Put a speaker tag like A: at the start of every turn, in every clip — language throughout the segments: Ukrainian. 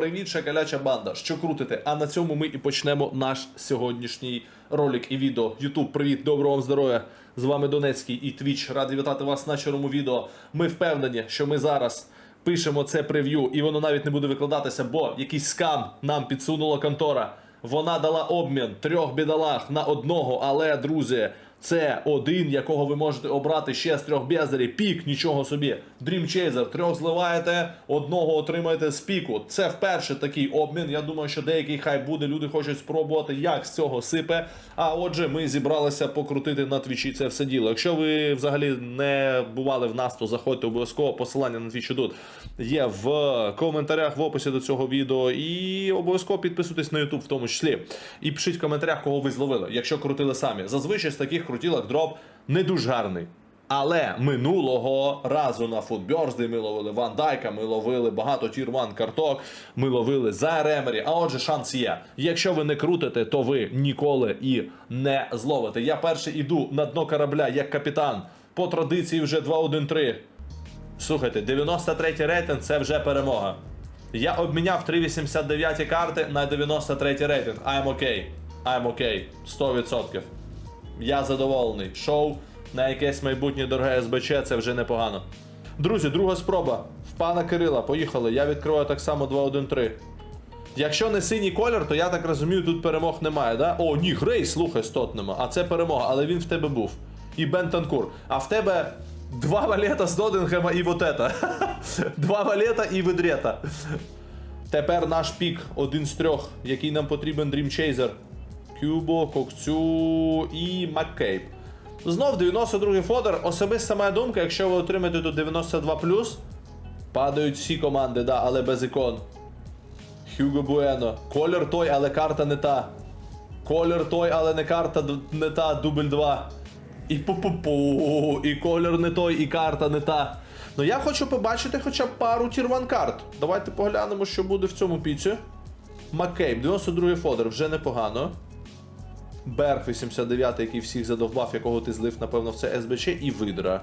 A: Привіт, шакаляча банда. Що крутите? А на цьому ми і почнемо наш сьогоднішній ролик і відео. Ютуб, привіт, доброго вам здоров'я. З вами Донецький і Твіч. Радий вітати вас на чорному відео. Ми впевнені, що ми зараз пишемо це прев'ю, і воно навіть не буде викладатися, бо якийсь скам нам підсунула контора. Вона дала обмін трьох бідолах на одного, але, друзі, це один, якого ви можете обрати ще з трьох бездарів. Пік, нічого собі. Dream Chaser, трьох зливаєте, одного отримаєте з піку. Це вперше такий обмін. Я думаю, що деякий хай буде. Люди хочуть спробувати, як з цього сипе. А отже, ми зібралися покрутити на твічі це все діло. Якщо ви взагалі не бували в нас, то заходьте обов'язково. Посилання на твічі тут є в коментарях в описі до цього відео. І обов'язково підписуйтесь на YouTube в тому числі. І пишіть в коментарях, кого ви зловили, якщо крутили самі. Зазвичай з таких крутілок дроп не дуже гарний. Але минулого разу на футберзди ми ловили Ван Дайка, ми ловили багато тір 1 карток, ми ловили за Ремері. А отже, шанс є. Якщо ви не крутите, то ви ніколи і не зловите. Я перший іду на дно корабля як капітан. По традиції вже 2-1-3. Слухайте, 93 рейтинг це вже перемога. Я обміняв 3,89 карти на 93 рейтинг. I'm okay. I'm okay. 100%. Я задоволений. Шоу на якесь майбутнє дороге СБЧ це вже непогано. Друзі, друга спроба. В пана Кирила, поїхали. Я відкриваю так само 2-1-3. Якщо не синій колір, то я так розумію, тут перемог немає, да? О, ні, Грей, слухай, стот нема. А це перемога, але він в тебе був. І Бентанкур. А в тебе два валета з Додингема і вот это. Два валета і ведрета. Тепер наш пік один з трьох, який нам потрібен Dream Chaser. Кюбо, Кокцю і Маккейп. Знов 92-й фодер. Особиста моя думка, якщо ви отримаєте тут 92, падають всі команди, да, але без ікон. Хьюго Буено. Колір той, але карта не та. Колір той, але не карта не та, дубль 2. І пу-пу-пу, і колір не той, і карта не та. Ну я хочу побачити хоча б пару тірван карт. Давайте поглянемо, що буде в цьому піці. Маккейб, 92-й фодер, вже непогано. Берг 89, який всіх задовбав, якого ти злив, напевно, в це СБЧ, і видра.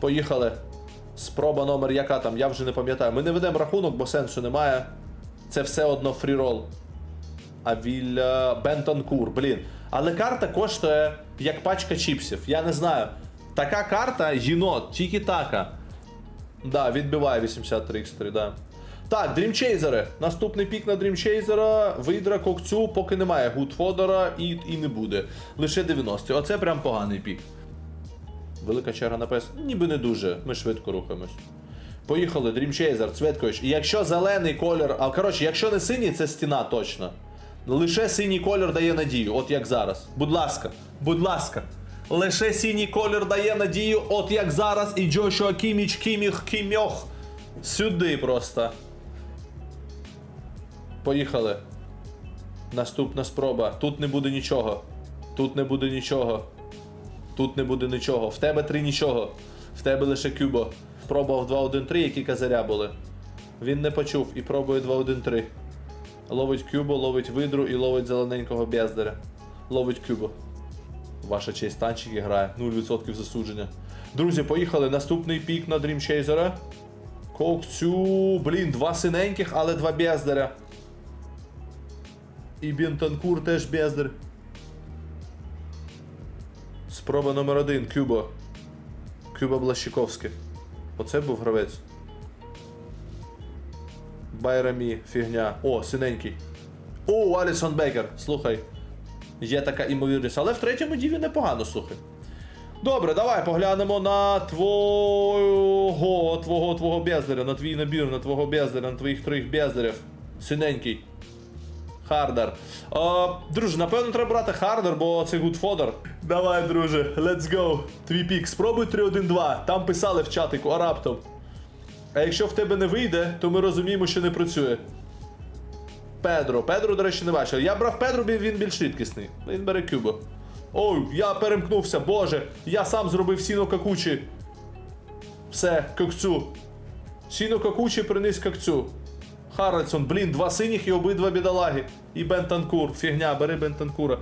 A: Поїхали. Спроба номер яка там, я вже не пам'ятаю. Ми не ведемо рахунок, бо сенсу немає. Це все одно фрірол. А вілля Бентонкур, блін. Але карта коштує як пачка чіпсів. Я не знаю. Така карта єнот, тільки така. Да, відбиває 83 x 3 да. Так, дрімчейзери. Наступний пік на дрімчейзера, видра, кокцю, поки немає гудфодера і, і не буде. Лише 90. Оце прям поганий пік. Велика черга на пес. Ніби не дуже. Ми швидко рухаємось. Поїхали, Дрімчейзер, Цветкович. І якщо зелений колір. А коротше, якщо не синій, це стіна точно. Лише синій колір дає надію, от як зараз. Будь ласка, будь ласка. Лише синій колір дає надію, от як зараз, і Джошуа Кіміч, Кіміх, Кімьох. Сюди просто. Поїхали. Наступна спроба. Тут не буде нічого. Тут не буде нічого. Тут не буде нічого. В тебе три нічого. В тебе лише кюбо. Пробував 2-1-3, які казаря були. Він не почув і пробує 2-1-3. Ловить кюбо, ловить видру і ловить зелененького бездаря. Ловить кюбо. Ваша честь танчики грає. 0% засудження. Друзі, поїхали. Наступний пік на Dream Chaser. Кокцю. Блін, два синеньких, але два бездаря. І Бентанкур теж бездар. Спроба номер один. Кюбо. Кюбо Блащиковський. Оце був гравець. Байрамі, фігня. О, синенький. О, Алісон Бейкер. Слухай. Є така імовірність. Але в третьому діві непогано, слухай. Добре, давай поглянемо на твого, твого, твого бездаря, на твій набір, на твого бездаря, на твоїх трьох бездарів. Синенький. Хардар. О, друже, напевно, треба брати Хардар, бо це гудфодер. Давай, друже, let's go. Твій пік. Спробуй 3-1-2. Там писали в чатику, а раптом. А якщо в тебе не вийде, то ми розуміємо, що не працює. Педро. Педро, до речі, не бачив. Я брав Педро, він більш рідкісний. Він бере Кюбо. Ой, я перемкнувся, боже. Я сам зробив сіно какучі. Все, кокцю. Сіно какучі приніс кокцю. Харальсон, блін, два синіх і обидва бідолаги. І Бентанкур. Фігня, бери Бентанкура.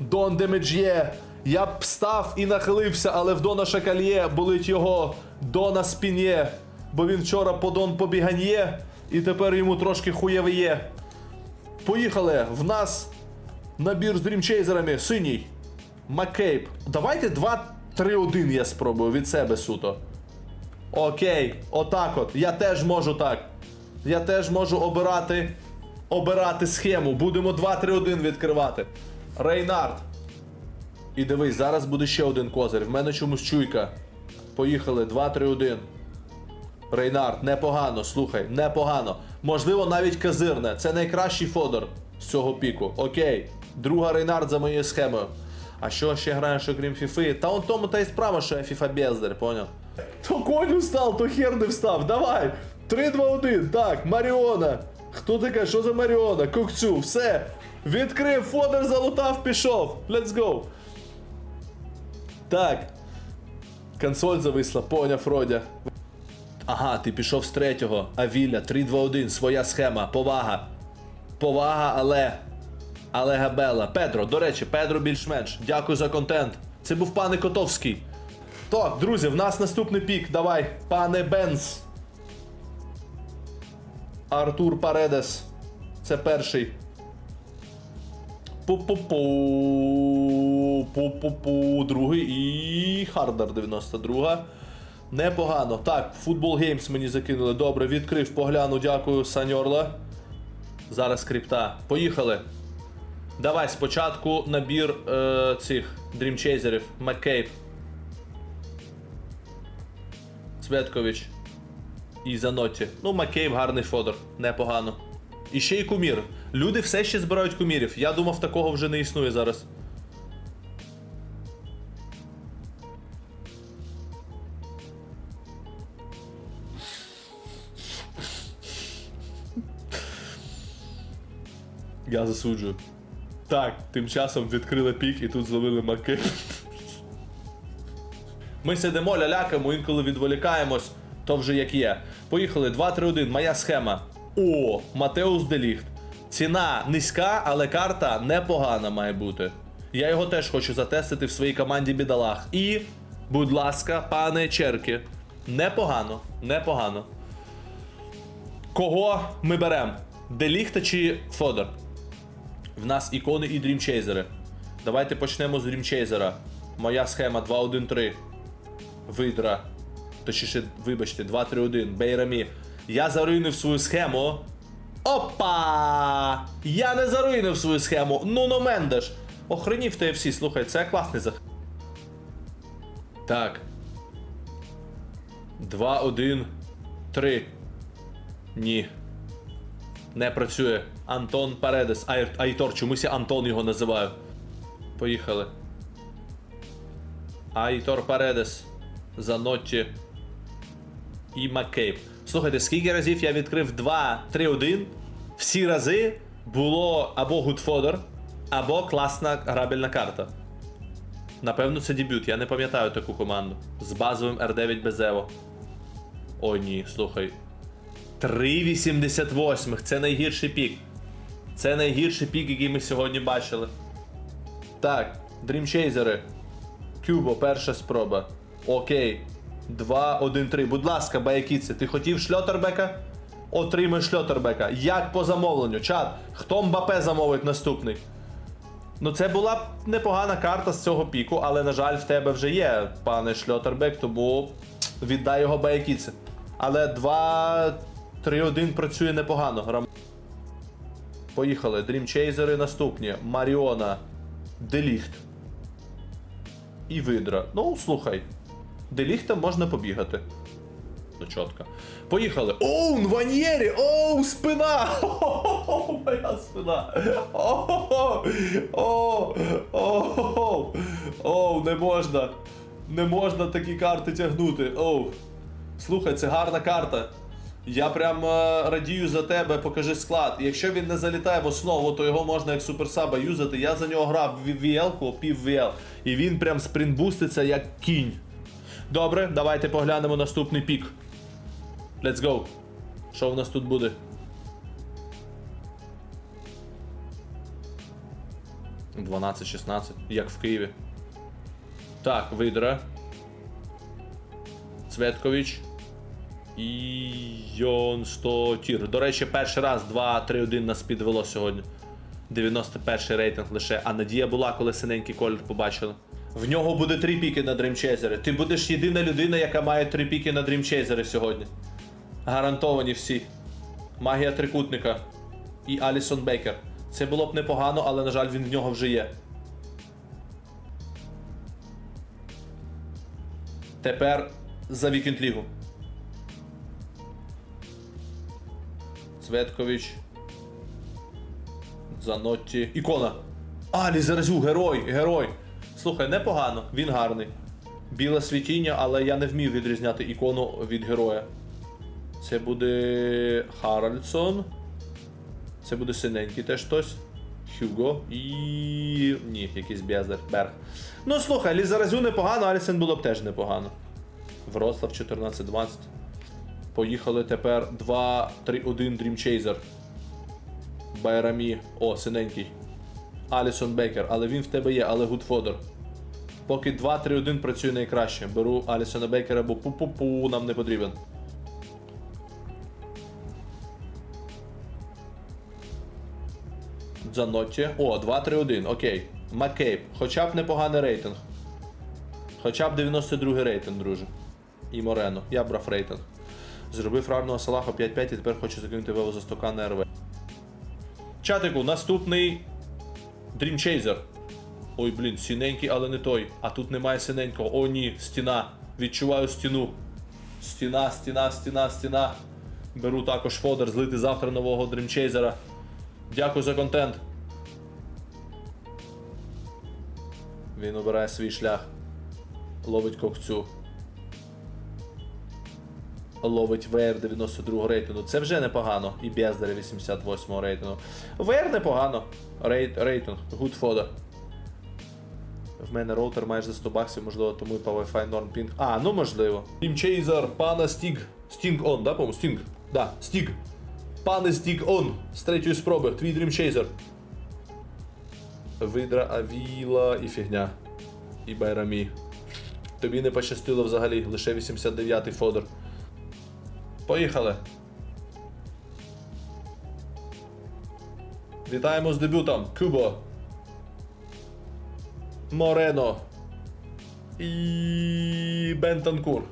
A: Дон Демеджє. Я б став і нахилився, але в Дона Шакальє болить його Дона Спін'є. Бо він вчора по Дон побіган'є І тепер йому трошки хуєве є. Поїхали. В нас набір з дрімчейзерами синій. Маккейб. Давайте 2-3-1 я спробую від себе суто. Окей, отак от. Я теж можу так. Я теж можу обирати. Обирати схему. Будемо 2-3-1 відкривати. Рейнард. І дивись, зараз буде ще один козир. В мене чомусь чуйка. Поїхали, 2-3-1. Рейнард, непогано, слухай, непогано. Можливо, навіть казирне. Це найкращий фодор з цього піку. Окей. Друга Рейнард за моєю схемою. А що ще граєш, окрім Фіфи? Та он тому та й справа, що я Фіфа бездар, поняв? То конь встав, то хер не встав. Давай. 3-2-1. Так, Маріона. Хто така? Що за Маріона? Кокцю, все. Відкрив, фодер залутав, пішов. Let's go. Так. Консоль зависла, поняв, Родя. Ага, ти пішов з третього. Авіля, 3-2-1, своя схема, повага. Повага, але. Але Габела. Педро, до речі, Педро більш-менш. Дякую за контент. Це був пане Котовський. Так, друзі, в нас наступний пік. Давай, пане Бенц. Артур Паредес. Це перший. Пу-пу-пу. Пу-пу-пу. Другий і Хардар 92. Непогано. Так, футбол геймс мені закинули. Добре, відкрив, погляну, дякую, Саньорла. Зараз крипта. Поїхали. Давай спочатку набір е, цих дрімчейзерів. Маккейб. Цветкович. І Занотті. Ну, Маккейб гарний фодор. Непогано. І ще й кумір. Люди все ще збирають кумірів. Я думав, такого вже не існує зараз. Я засуджую. Так, тим часом відкрили пік і тут зловили маки. Ми сидимо, лялякаємо, інколи відволікаємось, то вже як є. Поїхали, 2-3-1, моя схема. О, Матеус Деліхт. Ціна низька, але карта непогана має бути. Я його теж хочу затестити в своїй команді бідолах. І, будь ласка, пане Черки. Непогано, непогано. Кого ми беремо? Деліхта чи Фодор? В нас ікони і дрімчейзери. Давайте почнемо з дрімчейзера. Моя схема 2-1-3. Видра. Точніше, вибачте, 2-3-1. Бейрамі. Я заруйнив свою схему. Опа! Я не заруйнив свою схему. Нуно Мендеш. Охренів TFC, слухай, це класний зах. Так. 2-1-3. Ні. Не працює. Антон Паредес. Ай, Айтор, чомусь я Антон його називаю. Поїхали. Айтор Паредес. Занотті. І Маккейб. Слухайте, скільки разів я відкрив 2-3-1, всі рази було або Гудфодер, або класна грабельна карта. Напевно, це дебют, я не пам'ятаю таку команду. З базовим R9 без Evo. О, ні, слухай. 3,88. Це найгірший пік. Це найгірший пік, який ми сьогодні бачили. Так, дрімчейзери. Кюбо, перша спроба. Окей. 2, 1, 3. Будь ласка, Баякіце, ти хотів шльотербека? Отримай шльотербека. Як по замовленню? Чат, хто Мбапе замовить наступний? Ну, це була б непогана карта з цього піку, але, на жаль, в тебе вже є, пане Шльотербек, тому віддай його Баякіце. Але 2, 3, 1 працює непогано. Поїхали. Дрімчейзери наступні. Маріона. Деліхт. І видра. Ну, слухай. Деліхтом можна побігати. Ну, чітко. Поїхали. Оу, Нваньєрі! Оу, спина! О, моя спина! О, о, о, оу, не можна. Не можна такі карти тягнути. Оу. Слухай, це гарна карта. Я прям е, радію за тебе, покажи склад. Якщо він не залітає в основу, то його можна як суперсаба юзати. Я за нього грав в VL-ку, пів VL, і він прям спринтбуститься як кінь. Добре, давайте поглянемо наступний пік. Let's go. Що в нас тут буде? Дванадцять, 16, як в Києві. Так, Видра. Цветкович. Іон 100 тір. До речі, перший раз 2-3-1 нас підвело сьогодні. 91 рейтинг лише. А надія була, коли синенький колір побачили. В нього буде три піки на дрімчейзери. Ти будеш єдина людина, яка має три піки на дрімчейзери сьогодні. Гарантовані всі. Магія трикутника і Алісон Бейкер. Це було б непогано, але, на жаль, він в нього вже є. Тепер за Вікенд Лігу. Цветкович. Занотті. Ікона. Алі Заразю, герой, герой. Слухай, непогано, він гарний. Біле світіння, але я не вмів відрізняти ікону від героя. Це буде Харальдсон. Це буде синенький теж хтось. Хюго і. Ні, якийсь Безер. Берг. Ну слухай, Лізаразю непогано, Алісен було б теж непогано. Вроцлав 14-20. Поїхали тепер 2-3-1 Dream Chaser. Байрамі. О, синенький. Алісон Бейкер, але він в тебе є, але Гудфодер. Поки 2-3-1 працює найкраще. Беру Алісона Бейкера, бо пу-пу-пу нам не потрібен. Занотті. О, 2-3-1, окей. Маккейб. Хоча б непоганий рейтинг. Хоча б 92 рейтинг, друже. І Морено. Я брав рейтинг. Зробив равного Салаха 5-5 і тепер хочу закинути Вево за стока на РВ. Чатику, наступний Dream Chaser. Ой, блін, синенький, але не той. А тут немає синенького. О, ні, стіна. Відчуваю стіну. Стіна, стіна, стіна, стіна. Беру також фодер, злити завтра нового Chaser. Дякую за контент. Він обирає свій шлях. Ловить кокцю. Ловить ВР 92 рейтингу. Це вже непогано. І Бездаря 88 рейтингу. ВР непогано. Рейт, рейтинг. Good fodder. В мене роутер майже за 100 баксів, можливо, тому і по Wi-Fi норм пінг. А, ну можливо. Chaser, пана Стіг. Стінг он, да, по-моєму? Стінг. Да, Стіг. Пане Стіг он. З третьої спроби. Твій Chaser. Видра, Авіла і фігня. І Байрамі. Тобі не пощастило взагалі, лише 89-й фодер. Поїхали. Вітаємо з дебютом. Кубо. Морено. І Бентанкур.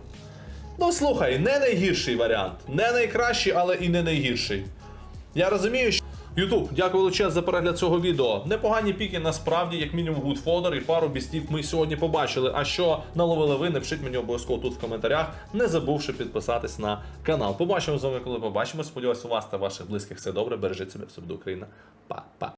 A: Ну слухай, не найгірший варіант. Не найкращий, але і не найгірший. Я розумію, що. Ютуб, дякую величезно за перегляд цього відео. Непогані піки насправді, як мінімум, гудфодер і пару бістів ми сьогодні побачили. А що наловили ви, напишіть мені обов'язково тут в коментарях, не забувши підписатись на канал. Побачимо з вами, коли побачимо. Сподіваюсь, у вас та ваших близьких все добре. Бережіть себе, все буде Україна. Па-па.